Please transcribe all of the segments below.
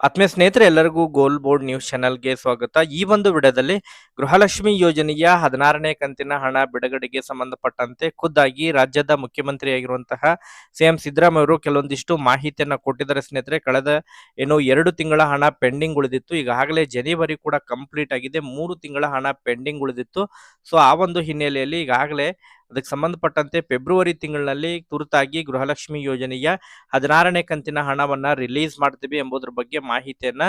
ಆತ್ಮೀಯ ಸ್ನೇಹಿತರೆ, ಎಲ್ಲರಿಗೂ ಗೋಲ್ ಬೋರ್ಡ್ ನ್ಯೂಸ್ ಚಾನೆಲ್ಗೆ ಸ್ವಾಗತ. ಈ ಒಂದು ವಿಡಿಯೋದಲ್ಲಿ ಗೃಹಲಕ್ಷ್ಮಿ ಯೋಜನೆಯ ಹದಿನಾರನೇ ಕಂತಿನ ಹಣ ಬಿಡುಗಡೆಗೆ ಸಂಬಂಧಪಟ್ಟಂತೆ ಖುದ್ದಾಗಿ ರಾಜ್ಯದ ಮುಖ್ಯಮಂತ್ರಿಯಾಗಿರುವಂತಹ ಸಿಎಂ ಸಿದ್ದರಾಮಯ್ಯ ಅವರು ಕೆಲವೊಂದಿಷ್ಟು ಮಾಹಿತಿಯನ್ನು ಕೊಟ್ಟಿದ್ದಾರೆ ಸ್ನೇಹಿತರೆ. ಕಳೆದ ಏನು ಎರಡು ತಿಂಗಳ ಹಣ ಪೆಂಡಿಂಗ್ ಉಳಿದಿತ್ತು. ಈಗಾಗಲೇ ಜನವರಿ ಕೂಡ ಕಂಪ್ಲೀಟ್ ಆಗಿದೆ. ಮೂರು ತಿಂಗಳ ಹಣ ಪೆಂಡಿಂಗ್ ಉಳಿದಿತ್ತು. ಸೊ, ಆ ಒಂದು ಹಿನ್ನೆಲೆಯಲ್ಲಿ ಈಗಾಗಲೇ ಅದಕ್ಕೆ ಸಂಬಂಧಪಟ್ಟಂತೆ ಫೆಬ್ರವರಿ ತಿಂಗಳಿನಲ್ಲಿ ತುರ್ತಾಗಿ ಗೃಹಲಕ್ಷ್ಮಿ ಯೋಜನೆಯ ಹದಿನಾರನೇ ಕಂತಿನ ಹಣವನ್ನ ರಿಲೀಸ್ ಮಾಡ್ತೀವಿ ಎಂಬುದರ ಬಗ್ಗೆ ಮಾಹಿತಿಯನ್ನ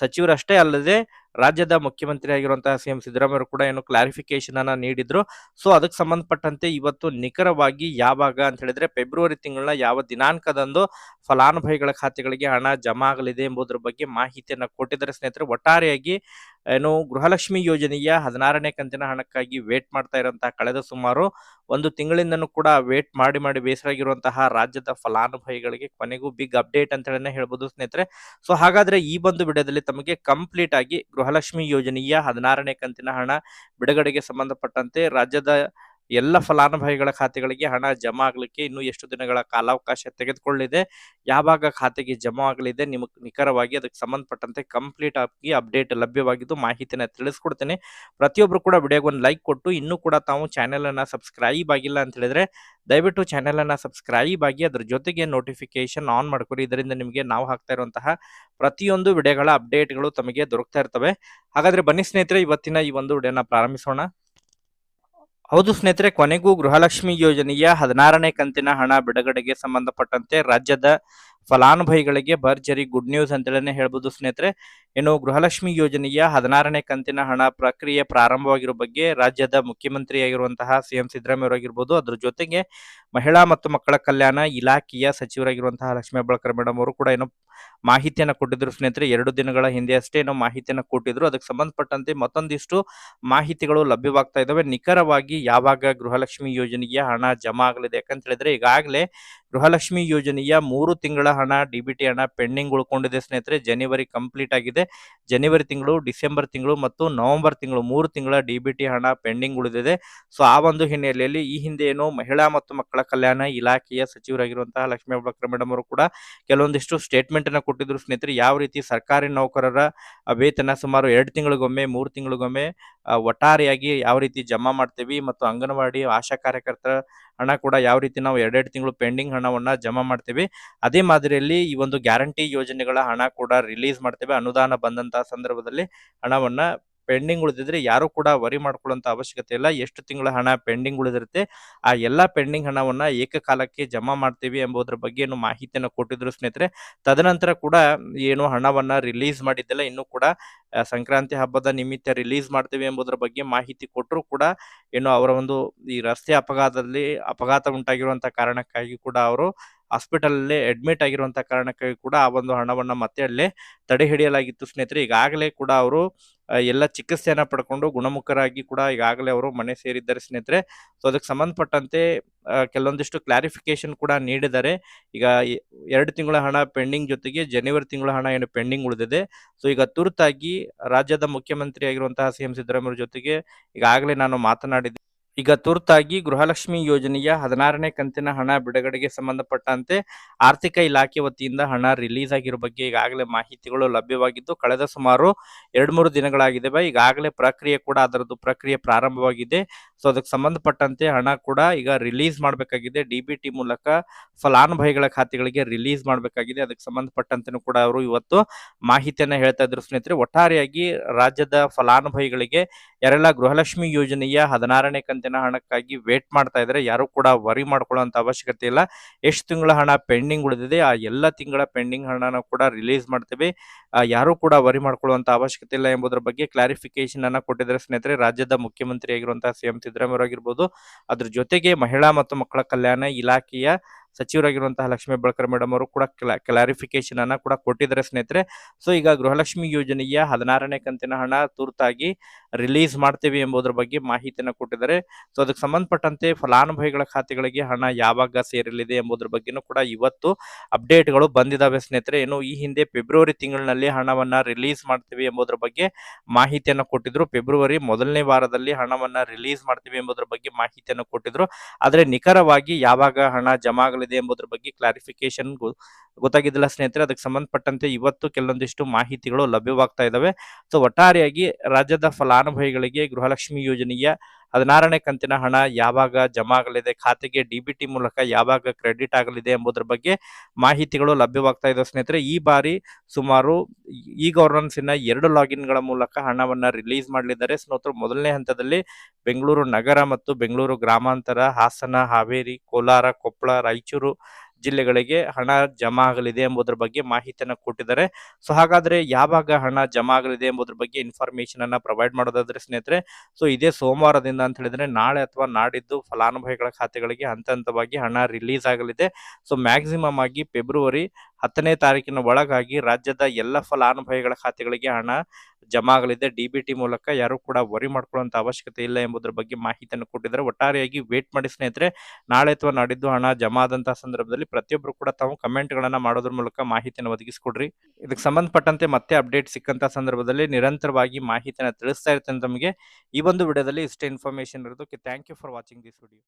ಸಚಿವರಷ್ಟೇ ಅಲ್ಲದೆ ರಾಜ್ಯದ ಮುಖ್ಯಮಂತ್ರಿ ಆಗಿರುವಂತಹ ಸಿಎಂ ಸಿದ್ದರಾಮಯ್ಯ ಕೂಡ ಏನು ಕ್ಲಾರಿಫಿಕೇಶನ್ ಅನ್ನ ನೀಡಿದ್ರು. ಸೊ ಅದಕ್ಕೆ ಸಂಬಂಧಪಟ್ಟಂತೆ ಇವತ್ತು ನಿಖರವಾಗಿ ಯಾವಾಗ ಅಂತ ಹೇಳಿದ್ರೆ ಫೆಬ್ರವರಿ ತಿಂಗಳ ಯಾವ ದಿನಾಂಕದಂದು ಫಲಾನುಭವಿಗಳ ಖಾತೆಗಳಿಗೆ ಹಣ ಜಮಾ ಆಗಲಿದೆ ಎಂಬುದರ ಬಗ್ಗೆ ಮಾಹಿತಿಯನ್ನ ಕೊಟ್ಟಿದ್ದಾರೆ. ಸ್ನೇಹಿತರೆ, ಒಟ್ಟಾರೆಯಾಗಿ ಏನು ಗೃಹಲಕ್ಷ್ಮಿ ಯೋಜನೆಯ ಹದಿನಾರನೇ ಕಂತಿನ ಹಣಕ್ಕಾಗಿ ವೇಟ್ ಮಾಡ್ತಾ ಇರುವಂತಹ ಕಳೆದ ಸುಮಾರು ಒಂದು ತಿಂಗಳಿಂದನೂ ಕೂಡ ವೇಟ್ ಮಾಡಿ ಮಾಡಿ ಬೇಸರಾಗಿರುವಂತಹ ರಾಜ್ಯದ ಫಲಾನುಭವಿಗಳಿಗೆ ಕೊನೆಗೂ ಬಿಗ್ ಅಪ್ಡೇಟ್ ಅಂತ ಹೇಳಿನೇ ಹೇಳ್ಬೋದು ಸ್ನೇಹಿತರೆ. ಸೊ ಹಾಗಾದ್ರೆ ಈ ಒಂದು ವಿಡಿಯೋದಲ್ಲಿ ತಮಗೆ ಕಂಪ್ಲೀಟ್ ಆಗಿ ಗೃಹಲಕ್ಷ್ಮಿ ಯೋಜನೆಯ ಹದಿನಾರನೇ ಕಂತಿನ ಹಣ ಬಿಡುಗಡೆಗೆ ಸಂಬಂಧಪಟ್ಟಂತೆ ರಾಜ್ಯದ ಎಲ್ಲ ಫಲಾನುಭವಿಗಳ ಖಾತೆಗಳಿಗೆ ಹಣ ಜಮಾ ಆಗಲಿಕ್ಕೆ ಇನ್ನು ಎಷ್ಟು ದಿನಗಳ ಕಾಲಾವಕಾಶ ತೆಗೆದುಕೊಳ್ಳಿದೆ ಯಾವಾಗ ಖಾತೆಗೆ ಜಮಾ ಆಗಲಿದೆ, ನಿಮಗೆ ನಿಖರವಾಗಿ ಅದಕ್ಕೆ ಸಂಬಂಧಪಟ್ಟಂತೆ ಕಂಪ್ಲೀಟ್ ಆಗಿ ಅಪ್ಡೇಟ್ ಲಭ್ಯವಾಗಿದ್ದು ಮಾಹಿತಿನ ತಿಳಿಸ್ಕೊಡ್ತೇನೆ. ಪ್ರತಿಯೊಬ್ಬರು ಕೂಡ ವಿಡಿಯೋಗೆ ಒಂದು ಲೈಕ್ ಕೊಟ್ಟು, ಇನ್ನೂ ಕೂಡ ತಾವು ಚಾನೆಲ್ ಅನ್ನ ಸಬ್ಸ್ಕ್ರೈಬ್ ಆಗಿಲ್ಲ ಅಂತ ಹೇಳಿದ್ರೆ, ದಯವಿಟ್ಟು ಚಾನೆಲ್ ಅನ್ನ ಸಬ್ಸ್ಕ್ರೈಬ್ ಆಗಿ ಅದ್ರ ಜೊತೆಗೆ ನೋಟಿಫಿಕೇಶನ್ ಆನ್ ಮಾಡ್ಕೊರಿ ಇದರಿಂದ ನಿಮಗೆ ನಾವು ಹಾಕ್ತಾ ಇರುವಂತಹ ಪ್ರತಿಯೊಂದು ವಿಡಿಯೋಗಳ ಅಪ್ಡೇಟ್ಗಳು ತಮಗೆ ದೊರಕ್ತಾ ಇರ್ತವೆ. ಹಾಗಾದ್ರೆ ಬನ್ನಿ ಸ್ನೇಹಿತರೆ, ಇವತ್ತಿನ ಈ ಒಂದು ವಿಡಿಯೋನ ಪ್ರಾರಂಭಿಸೋಣ. ಹೌದು ಸ್ನೇಹಿತರೆ ಕೊನೆಗೂ ಗೃಹಲಕ್ಷ್ಮಿ ಯೋಜನೆಯ ಹದಿನಾರನೇ ಕಂತಿನ ಹಣ ಬಿಡುಗಡೆಗೆ ಸಂಬಂಧಪಟ್ಟಂತೆ ರಾಜ್ಯದ ಫಲಾನುಭವಿಗಳಿಗೆ ಭರ್ಜರಿ ಗುಡ್ ನ್ಯೂಸ್ ಅಂತೇಳಿ ಹೇಳ್ಬೋದು ಸ್ನೇಹಿತರೆ. ಇನ್ನು ಗೃಹಲಕ್ಷ್ಮಿ ಯೋಜನೆಯ ಹದಿನಾರನೇ ಕಂತಿನ ಹಣ ಪ್ರಕ್ರಿಯೆ ಪ್ರಾರಂಭವಾಗಿರೋ ಬಗ್ಗೆ ರಾಜ್ಯದ ಮುಖ್ಯಮಂತ್ರಿಯಾಗಿರುವಂತಹ ಸಿಎಂ ಸಿದ್ದರಾಮಯ್ಯ ಅವರಾಗಿರ್ಬೋದು ಅದ್ರ ಜೊತೆಗೆ ಮಹಿಳಾ ಮತ್ತು ಮಕ್ಕಳ ಕಲ್ಯಾಣ ಇಲಾಖೆಯ ಸಚಿವರಾಗಿರುವಂತಹ ಲಕ್ಷ್ಮೀ ಹೆಬ್ಬಾಳ್ಕರ್ ಮೇಡಮ್ ಅವರು ಕೂಡ ಏನೋ ಮಾಹಿತಿಯನ್ನ ಕೊಟ್ಟಿದ್ರು ಸ್ನೇಹಿತರೆ. ಎರಡು ದಿನಗಳ ಹಿಂದೆ ಅಷ್ಟೇ ಏನೋ ಮಾಹಿತಿಯನ್ನ ಕೊಟ್ಟಿದ್ರು. ಅದಕ್ಕೆ ಸಂಬಂಧಪಟ್ಟಂತೆ ಮತ್ತೊಂದಿಷ್ಟು ಮಾಹಿತಿಗಳು ಲಭ್ಯವಾಗ್ತಾ ಇದ್ದಾವೆ ನಿಖರವಾಗಿ ಯಾವಾಗ ಗೃಹಲಕ್ಷ್ಮಿ ಯೋಜನೆಗೆ ಹಣ ಜಮಾ ಆಗಲಿದೆ ಯಾಕಂತ ಹೇಳಿದ್ರೆ ಈಗಾಗಲೇ ಗೃಹಲಕ್ಷ್ಮಿ ಯೋಜನೆಯ ಮೂರು ತಿಂಗಳ ಹಣ, ಡಿ ಬಿ ಟಿ ಹಣ ಪೆಂಡಿಂಗ್ ಉಳ್ಕೊಂಡಿದೆ ಸ್ನೇಹಿತರೆ. ಜನವರಿ ಕಂಪ್ಲೀಟ್ ಆಗಿದೆ. ಜನವರಿ ತಿಂಗಳು, ಡಿಸೆಂಬರ್ ತಿಂಗಳು ಮತ್ತು ನವೆಂಬರ್ ತಿಂಗಳು ಮೂರು ತಿಂಗಳ ಡಿ ಬಿ ಟಿ ಹಣ ಪೆಂಡಿಂಗ್ ಉಳಿದಿದೆ. ಸೊ, ಆ ಒಂದು ಹಿನ್ನೆಲೆಯಲ್ಲಿ ಈ ಹಿಂದೆ ಏನು ಮಹಿಳಾ ಮತ್ತು ಮಕ್ಕಳ ಕಲ್ಯಾಣ ಇಲಾಖೆಯ ಸಚಿವರಾಗಿರುವಂತಹ ಲಕ್ಷ್ಮೀ ಅಬ್ಬಕ್ರ ಮೇಡಮ್ ಅವರು ಕೂಡ ಕೆಲವೊಂದಿಷ್ಟು ಸ್ಟೇಟ್ಮೆಂಟ್ ಅನ್ನು ಕೊಟ್ಟಿದ್ರು ಸ್ನೇಹಿತರೆ. ಯಾವ ರೀತಿ ಸರ್ಕಾರಿ ನೌಕರರ ವೇತನ ಸುಮಾರು ಎರಡು ತಿಂಗಳಿಗೊಮ್ಮೆ, ಮೂರು ತಿಂಗಳಿಗೊಮ್ಮೆ ಒಟ್ಟಾರೆಯಾಗಿ ಯಾವ ರೀತಿ ಜಮಾ ಮಾಡ್ತೀವಿ ಮತ್ತು ಅಂಗನವಾಡಿ ಆಶಾ ಕಾರ್ಯಕರ್ತರ ಹಣ ಕೂಡ ಯಾವ ರೀತಿ ನಾವು ಎರಡೆರಡು ತಿಂಗಳು ಪೆಂಡಿಂಗ್ ಹಣವನ್ನ ಜಮಾ ಮಾಡ್ತೀವಿ, ಅದೇ ಮಾದರಿಯಲ್ಲಿ ಈ ಒಂದು ಗ್ಯಾರಂಟಿ ಯೋಜನೆಗಳ ಹಣ ಕೂಡ ರಿಲೀಸ್ ಮಾಡ್ತೇವೆ. ಅನುದಾನ ಬಂದಂತಹ ಸಂದರ್ಭದಲ್ಲಿ ಹಣವನ್ನ ಪೆಂಡಿಂಗ್ ಉಳಿದಿದ್ರೆ ಯಾರು ಕೂಡ ವರಿ ಮಾಡ್ಕೊಳ್ಳುವಂತ ಅವಶ್ಯಕತೆ ಇಲ್ಲ. ಎಷ್ಟು ತಿಂಗಳ ಹಣ ಪೆಂಡಿಂಗ್ ಉಳಿದಿರುತ್ತೆ, ಆ ಎಲ್ಲಾ ಪೆಂಡಿಂಗ್ ಹಣವನ್ನ ಏಕಕಾಲಕ್ಕೆ ಜಮಾ ಮಾಡ್ತೀವಿ ಎಂಬುದರ ಬಗ್ಗೆ ಏನು ಮಾಹಿತಿಯನ್ನು ಕೊಟ್ಟಿದ್ರು ಸ್ನೇಹಿತರೆ. ತದನಂತರ ಕೂಡ ಏನು ಹಣವನ್ನ ರಿಲೀಸ್ ಮಾಡಿದ್ದೆಲ್ಲ ಇನ್ನೂ ಕೂಡ ಸಂಕ್ರಾಂತಿ ಹಬ್ಬದ ನಿಮಿತ್ತ ರಿಲೀಸ್ ಮಾಡ್ತೀವಿ ಎಂಬುದರ ಬಗ್ಗೆ ಮಾಹಿತಿ ಕೊಟ್ಟರು ಕೂಡ ಏನು ಅವರ ಒಂದು ಈ ರಸ್ತೆ ಅಪಘಾತದಲ್ಲಿ ಅಪಘಾತ ಉಂಟಾಗಿರುವಂತಹ ಕಾರಣಕ್ಕಾಗಿ ಕೂಡ ಅವರು ಹಾಸ್ಪಿಟಲ್ ಅಲ್ಲಿ ಅಡ್ಮಿಟ್ ಆಗಿರುವಂತಹ ಕಾರಣಕ್ಕಾಗಿ ಕೂಡ ಆ ಒಂದು ಹಣವನ್ನ ಮತ್ತೆ ಅಲ್ಲೇ ತಡೆ ಹಿಡಿಯಲಾಗಿತ್ತು ಸ್ನೇಹಿತರೆ. ಈಗಾಗಲೇ ಕೂಡ ಅವರು ಎಲ್ಲ ಚಿಕಿತ್ಸೆಯನ್ನ ಪಡ್ಕೊಂಡು ಗುಣಮುಖರಾಗಿ ಕೂಡ ಈಗಾಗಲೇ ಅವರು ಮನೆ ಸೇರಿದ್ದಾರೆ ಸ್ನೇಹಿತರೆ. ಸೊ ಅದಕ್ಕೆ ಸಂಬಂಧಪಟ್ಟಂತೆ ಕೆಲವೊಂದಿಷ್ಟು ಕ್ಲಾರಿಫಿಕೇಶನ್ ಕೂಡ ನೀಡಿದ್ದಾರೆ. ಈಗ ಎ- ಎರಡು ತಿಂಗಳ ಹಣ ಪೆಂಡಿಂಗ್ ಜೊತೆಗೆ ಜನವರಿ ತಿಂಗಳ ಹಣ ಏನು ಪೆಂಡಿಂಗ್ ಉಳಿದಿದೆ. ಸೊ ಈಗ ತುರ್ತಾಗಿ ರಾಜ್ಯದ ಮುಖ್ಯಮಂತ್ರಿ ಆಗಿರುವಂತಹ ಸಿಎಂ ಸಿದ್ದರಾಮಯ್ಯ ಜೊತೆಗೆ ಈಗಾಗಲೇ ನಾನು ಮಾತನಾಡಿದ್ದೆ. ಈಗ ತುರ್ತಾಗಿ ಗೃಹಲಕ್ಷ್ಮಿ ಯೋಜನೆಯ ಹದಿನಾರನೇ ಕಂತಿನ ಹಣ ಬಿಡುಗಡೆಗೆ ಸಂಬಂಧಪಟ್ಟಂತೆ ಆರ್ಥಿಕ ಇಲಾಖೆ ವತಿಯಿಂದ ಹಣ ರಿಲೀಸ್ ಆಗಿರೋ ಬಗ್ಗೆ ಈಗಾಗಲೇ ಮಾಹಿತಿಗಳು ಲಭ್ಯವಾಗಿದ್ದು, ಕಳೆದ ಸುಮಾರು ಎರಡ್ ಮೂರು ದಿನಗಳಾಗಿದೆ ಈಗಾಗಲೇ ಪ್ರಕ್ರಿಯೆ ಕೂಡ ಅದರದ್ದು ಪ್ರಕ್ರಿಯೆ ಪ್ರಾರಂಭವಾಗಿದೆ. ಸೊ, ಅದಕ್ಕೆ ಸಂಬಂಧಪಟ್ಟಂತೆ ಹಣ ಕೂಡ ಈಗ ರಿಲೀಸ್ ಮಾಡಬೇಕಾಗಿದೆ. ಡಿ ಬಿ ಟಿ ಮೂಲಕ ಫಲಾನುಭವಿಗಳ ಖಾತೆಗಳಿಗೆ ರಿಲೀಸ್ ಮಾಡಬೇಕಾಗಿದೆ. ಅದಕ್ಕೆ ಸಂಬಂಧಪಟ್ಟಂತೆನೂ ಕೂಡ ಅವರು ಇವತ್ತು ಮಾಹಿತಿಯನ್ನ ಹೇಳ್ತಾ ಇದ್ರು. ಸ್ನೇಹಿತರೆ, ಒಟ್ಟಾರೆಯಾಗಿ ರಾಜ್ಯದ ಫಲಾನುಭವಿಗಳಿಗೆ ಯಾರೆಲ್ಲ ಗೃಹಲಕ್ಷ್ಮಿ ಯೋಜನೆಯ ಹದಿನಾರನೇ ಕಂತಿನ ಹಣಕ್ಕಾಗಿ ವೇಟ್ ಮಾಡ್ತಾ ಇದ್ರೆ ಯಾರು ಕೂಡ ವರಿ ಮಾಡ್ಕೊಳ್ಳುವಂತ ಅವಶ್ಯಕತೆ ಇಲ್ಲ. ಎಷ್ಟು ತಿಂಗಳ ಹಣ ಪೆಂಡಿಂಗ್ ಉಳಿದಿದೆ, ಆ ಎಲ್ಲ ತಿಂಗಳ ಪೆಂಡಿಂಗ್ ಹಣನ ಕೂಡ ರಿಲೀಸ್ ಮಾಡ್ತೇವೆ. ಯಾರು ಕೂಡ ವರಿ ಮಾಡ್ಕೊಳ್ಳುವಂತ ಅವಶ್ಯಕತೆ ಇಲ್ಲ ಎಂಬುದರ ಬಗ್ಗೆ ಕ್ಲಾರಿಫಿಕೇಶನ್ ಅನ್ನ ಕೊಟ್ಟಿದ್ದಾರೆ ಸ್ನೇಹಿತರೆ, ರಾಜ್ಯದ ಮುಖ್ಯಮಂತ್ರಿ ಆಗಿರುವಂತಹ ಸಿಎಂ ಸಿದ್ದರಾಮಯ್ಯ ಆಗಿರ್ಬೋದು ಅದ್ರ ಜೊತೆಗೆ ಮಹಿಳಾ ಮತ್ತು ಮಕ್ಕಳ ಕಲ್ಯಾಣ ಇಲಾಖೆಯ ಸಚಿವರಾಗಿರುವಂತಹ ಲಕ್ಷ್ಮೀ ಬಳಕರ್ ಮೇಡಮ್ ಅವರು ಕೂಡ ಕ್ಲಾರಿಫಿಕೇಶನ್ ಅನ್ನ ಕೂಡ ಕೊಟ್ಟಿದ್ದಾರೆ ಸ್ನೇಹಿತರೆ. ಸೊ ಈಗ ಗೃಹಲಕ್ಷ್ಮಿ ಯೋಜನೆಯ ಹದಿನಾರನೇ ಕಂತಿನ ಹಣ ತುರ್ತಾಗಿ ರಿಲೀಸ್ ಮಾಡ್ತೀವಿ ಎಂಬುದರ ಬಗ್ಗೆ ಮಾಹಿತಿಯನ್ನು ಕೊಟ್ಟಿದ್ದಾರೆ. ಸೊ ಅದಕ್ಕೆ ಸಂಬಂಧಪಟ್ಟಂತೆ ಫಲಾನುಭವಿಗಳ ಖಾತೆಗಳಿಗೆ ಹಣ ಯಾವಾಗ ಸೇರಲಿದೆ ಎಂಬುದರ ಬಗ್ಗೆನೂ ಕೂಡ ಇವತ್ತು ಅಪ್ಡೇಟ್ಗಳು ಬಂದಿದ್ದಾವೆ ಸ್ನೇಹಿತರೆ. ಏನು ಈ ಹಿಂದೆ ಫೆಬ್ರವರಿ ತಿಂಗಳಿನಲ್ಲಿ ಹಣವನ್ನು ರಿಲೀಸ್ ಮಾಡ್ತೀವಿ ಎಂಬುದರ ಬಗ್ಗೆ ಮಾಹಿತಿಯನ್ನು ಕೊಟ್ಟಿದ್ರು. ಫೆಬ್ರವರಿ ಮೊದಲನೇ ವಾರದಲ್ಲಿ ಹಣವನ್ನು ರಿಲೀಸ್ ಮಾಡ್ತೀವಿ ಎಂಬುದರ ಬಗ್ಗೆ ಮಾಹಿತಿಯನ್ನು ಕೊಟ್ಟಿದ್ರು. ಆದರೆ ನಿಖರವಾಗಿ ಯಾವಾಗ ಹಣ ಜಮಾ ಆಗಲಿದೆ ಎಂಬುದರ ಬಗ್ಗೆ ಕ್ಲಾರಿಫಿಕೇಶನ್ ಗೊತ್ತಾಗಿದ್ದಿಲ್ಲ ಸ್ನೇಹಿತರೆ. ಅದಕ್ಕೆ ಸಂಬಂಧಪಟ್ಟಂತೆ ಇವತ್ತು ಕೆಲವೊಂದಿಷ್ಟು ಮಾಹಿತಿಗಳು ಲಭ್ಯವಾಗ್ತಾ ಇದ್ದಾವೆ ಸೊ ಒಟ್ಟಾರೆಯಾಗಿ ರಾಜ್ಯದ ಫಲಾನುಭವಿಗಳಿಗೆ ಗೃಹಲಕ್ಷ್ಮಿ ಯೋಜನೆಯ ಹದಿನಾರನೇ ಕಂತಿನ ಹಣ ಯಾವಾಗ ಜಮಾ ಆಗಲಿದೆ ಖಾತೆಗೆ ಡಿಬಿಟಿ ಮೂಲಕ ಯಾವಾಗ ಕ್ರೆಡಿಟ್ ಆಗಲಿದೆ ಎಂಬುದರ ಬಗ್ಗೆ ಮಾಹಿತಿಗಳು ಲಭ್ಯವಾಗ್ತಾ ಇದೆ. ಸ್ನೇಹಿತರೆ, ಈ ಬಾರಿ ಸುಮಾರು ಈ ಗವರ್ನೆನ್ಸಿನ ಎರಡು ಲಾಗಿನ್ಗಳ ಮೂಲಕ ಹಣವನ್ನು ರಿಲೀಸ್ ಮಾಡಲಿದ್ದಾರೆ. ಸ್ನೇಹಿತರು, ಮೊದಲನೇ ಹಂತದಲ್ಲಿ ಬೆಂಗಳೂರು ನಗರ ಮತ್ತು ಬೆಂಗಳೂರು ಗ್ರಾಮಾಂತರ, ಹಾಸನ, ಹಾವೇರಿ, ಕೋಲಾರ, ಕೊಪ್ಪಳ, ರಾಯಚೂರು ಜಿಲ್ಲೆಗಳಿಗೆ ಹಣ ಜಮಾ ಆಗಲಿದೆ ಎಂಬುದರ ಬಗ್ಗೆ ಮಾಹಿತಿಯನ್ನು ಕೊಟ್ಟಿದ್ದಾರೆ. ಸೊ ಹಾಗಾದ್ರೆ ಯಾವಾಗ ಹಣ ಜಮಾ ಆಗಲಿದೆ ಎಂಬುದರ ಬಗ್ಗೆ ಇನ್ಫಾರ್ಮೇಶನ್ ಅನ್ನ ಪ್ರೊವೈಡ್ ಮಾಡೋದಾದ್ರೆ ಸ್ನೇಹಿತರೆ ಸೊ ಇದೇ ಸೋಮವಾರದಿಂದ ಅಂತ ಹೇಳಿದ್ರೆ ನಾಳೆ ಅಥವಾ ನಾಡಿದ್ದು ಫಲಾನುಭವಿಗಳ ಖಾತೆಗಳಿಗೆ ಹಂತ ಹಂತವಾಗಿ ಹಣ ರಿಲೀಸ್ ಆಗಲಿದೆ. ಸೊ ಮ್ಯಾಕ್ಸಿಮಮ್ ಆಗಿ ಫೆಬ್ರವರಿ ಹತ್ತನೇ ತಾರೀಕಿನ ಒಳಗಾಗಿ ರಾಜ್ಯದ ಎಲ್ಲ ಫಲಾನುಭವಿಗಳ ಖಾತೆಗಳಿಗೆ ಹಣ ಜಮಾ ಆಗಲಿದೆ ಡಿಬಿಟಿ ಮೂಲಕ ಯಾರು ಕೂಡ ವರಿ ಮಾಡ್ಕೊಳ್ಳುವಂತ ಅವಶ್ಯಕತೆ ಇಲ್ಲ ಎಂಬುದರ ಬಗ್ಗೆ ಮಾಹಿತಿಯನ್ನು ಕೊಟ್ಟಿದ್ದಾರೆ. ಒಟ್ಟಾರೆಯಾಗಿ ವೇಟ್ ಮಾಡಿ ಸ್ನೇಹಿತರೆ, ನಾಳೆ ಅಥವಾ ನಾಡಿದ್ದು ಹಣ ಜಮಾ ಆದಂತಹ ಸಂದರ್ಭದಲ್ಲಿ ಪ್ರತಿಯೊಬ್ಬರು ಕೂಡ ತಾವು ಕಮೆಂಟ್ ಗಳನ್ನ ಮಾಡೋದ್ರ ಮೂಲಕ ಮಾಹಿತಿಯನ್ನು ಒದಗಿಸಿಕೊಡ್ರಿ. ಇದಕ್ಕೆ ಸಂಬಂಧಪಟ್ಟಂತೆ ಮತ್ತೆ ಅಪ್ಡೇಟ್ ಸಿಕ್ಕಂತ ಸಂದರ್ಭದಲ್ಲಿ ನಿರಂತರವಾಗಿ ಮಾಹಿತಿಯನ್ನು ತಿಳಿಸ್ತಾ ಇರ್ತೇನೆ ತಮಗೆ. ಈ ಒಂದು ವಿಡಿಯೋದಲ್ಲಿ ಇಷ್ಟೇ ಇನ್ಫಾರ್ಮೇಶನ್ ಇರೋದಕ್ಕೆ thank you for watching this video